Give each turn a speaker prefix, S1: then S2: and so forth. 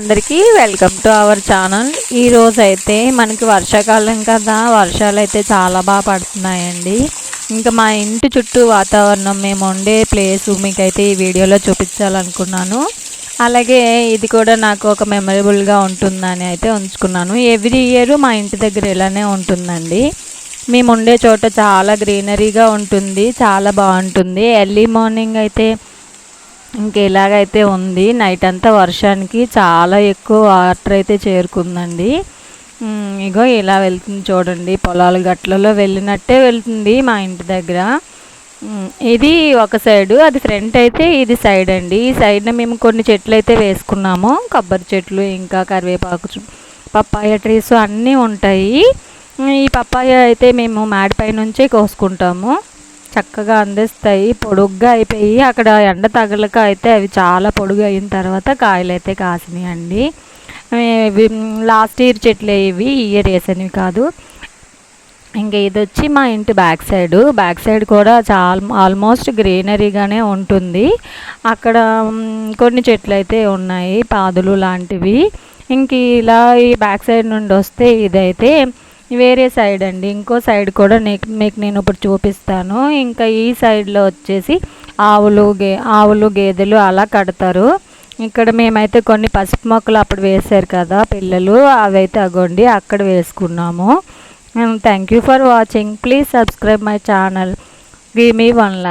S1: అందరికీ welcome to our channel. ఈరోజు అయితే మనకి వర్షాకాలం కదా వర్షాలు అయితే చాలా బాగా పడుతున్నాయండి. ఇంకా మా ఇంటి చుట్టూ వాతావరణం మేము ఉండే ప్లేస్ మీకైతే ఈ వీడియోలో చూపించాలనుకున్నాను. అలాగే ఇది కూడా నాకు ఒక మెమరబుల్గా ఉంటుందని అయితే ఉంచుకున్నాను. ఎవ్రీ ఇయర్ మా ఇంటి దగ్గర ఇలానే ఉంటుందండి. మేము ఉండే చోట చాలా గ్రీనరీగా ఉంటుంది చాలా బాగుంటుంది. ఎర్లీ మార్నింగ్ అయితే ఇంకెలాగైతే ఉంది నైట్ అంతా వర్షానికి చాలా ఎక్కువ వాటర్ అయితే చేరుకుందండి. ఇగో ఇలా వెళ్తుంది చూడండి పొలాల గట్లలో వెళ్ళినట్టే వెళ్తుంది మా ఇంటి దగ్గర. ఇది ఒక సైడు అది ఫ్రంట్ అయితే ఇది సైడ్ అండి. ఈ సైడ్న మేము కొన్ని చెట్లు అయితే వేసుకున్నాము కొబ్బరి చెట్లు ఇంకా కరివేపాకు పప్పాయ ట్రీస్ అన్నీ ఉంటాయి. ఈ పప్పాయ అయితే మేము మాడిపై నుంచే కోసుకుంటాము. చక్కగా అందిస్తాయి పొడుగ్గా అయిపోయి అక్కడ ఎండ తగలక అయితే అవి చాలా పొడుగు అయిన తర్వాత కాయలు అయితే కాసినాయండి ఇవి లాస్ట్ ఇయర్ చెట్లు ఇవి ఇయర్ వేసినవి కాదు. ఇంకా ఇది వచ్చి మా ఇంటి బ్యాక్ సైడ్ బ్యాక్ సైడ్ కూడా చాలా ఆల్మోస్ట్ గ్రీనరీగానే ఉంటుంది. అక్కడ కొన్ని చెట్లు అయితే ఉన్నాయి పాదులు లాంటివి. ఇంక ఇలా ఈ బ్యాక్ సైడ్ నుండి వస్తే ఇదైతే వేరే సైడ్ అండి. ఇంకో సైడ్ కూడా నీకు మీకు నేను ఇప్పుడు చూపిస్తాను. ఇంకా ఈ సైడ్లో వచ్చేసి ఆవులు గే ఆవులు గేదెలు అలా కడతారు. ఇక్కడ మేమైతే కొన్ని పసుపు మొక్కలు అప్పుడు వేశారు కదా పిల్లలు. అవైతే అగోండి అక్కడ వేసుకున్నాము. Thank you for watching please subscribe my channel give me one like